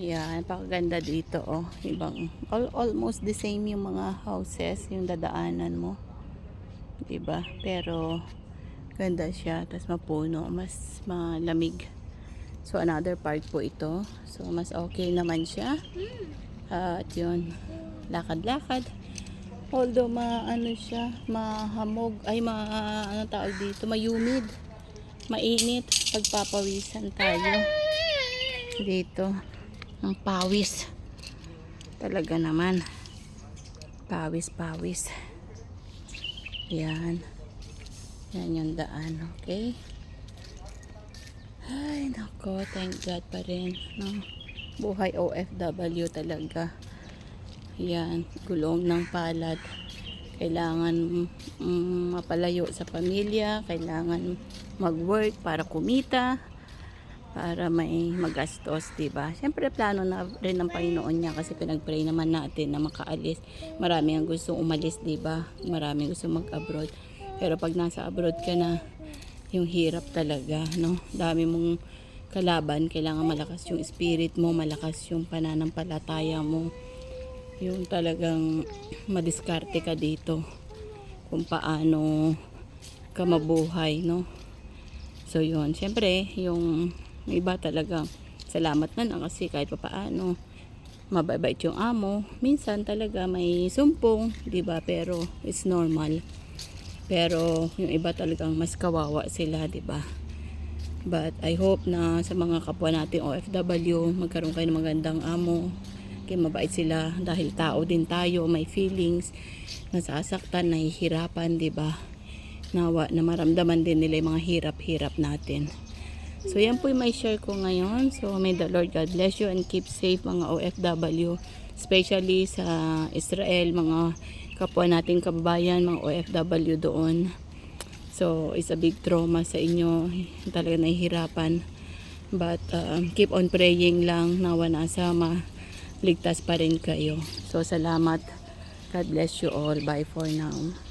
Yan, pakaganda dito oh. Ibang all, almost the same yung mga houses, yung dadaanan mo. 'Di ba? Pero ganda siya, tapos mapuno, mas malamig. So another park po ito. So mas okay naman siya. At yun, lakad-lakad. Although ma ano siya, mahamog, ay ma ano tawag dito, mayumid. Mainit pagpapawisan tayo. Dito, ang pawis. Talaga naman. Pawis, pawis. Yan. Yan yung daan, okay? Ay, nako, thank God pa rin. No? Buhay OFW talaga. Yan, gulong ng palad. Kailangan mm, mapalayo sa pamilya, kailangan mag-work para kumita, para may magastos, 'di ba? Siyempre plano na rin ng Panginoon niya kasi pinag-pray naman natin na makaalis. Marami ang gustong umalis, 'di ba? Marami gustong mag-abroad. Pero pag nasa abroad ka na, yung hirap talaga, no? Dami mong kalaban, kailangan malakas yung spirit mo, malakas yung pananampalataya mo. Yung talagang madiskarte ka dito kung paano ka mabuhay, no? So, yun. Siyempre, yung iba talaga, salamat na lang kasi kahit papaano, mababait yung amo. Minsan talaga may sumpong, di ba? Pero, it's normal. Pero, yung iba talagang mas kawawa sila, di ba? But, I hope na sa mga kapwa natin OFW, magkaroon kayo ng magandang amo. Kaya mabait sila dahil tao din tayo, may feelings, nasasaktan, nahihirapan, di ba? nawa na maramdaman din nila yung mga hirap-hirap natin. So, yan po yung may share ko ngayon. So, may the Lord God bless you and keep safe mga OFW. Especially sa Israel, mga kapwa nating kababayan, mga OFW doon. So, it's a big trauma sa inyo. Talaga nahihirapan. But, um, keep on praying lang. Nawa nasa ligtas pa rin kayo. So, salamat. God bless you all. Bye for now.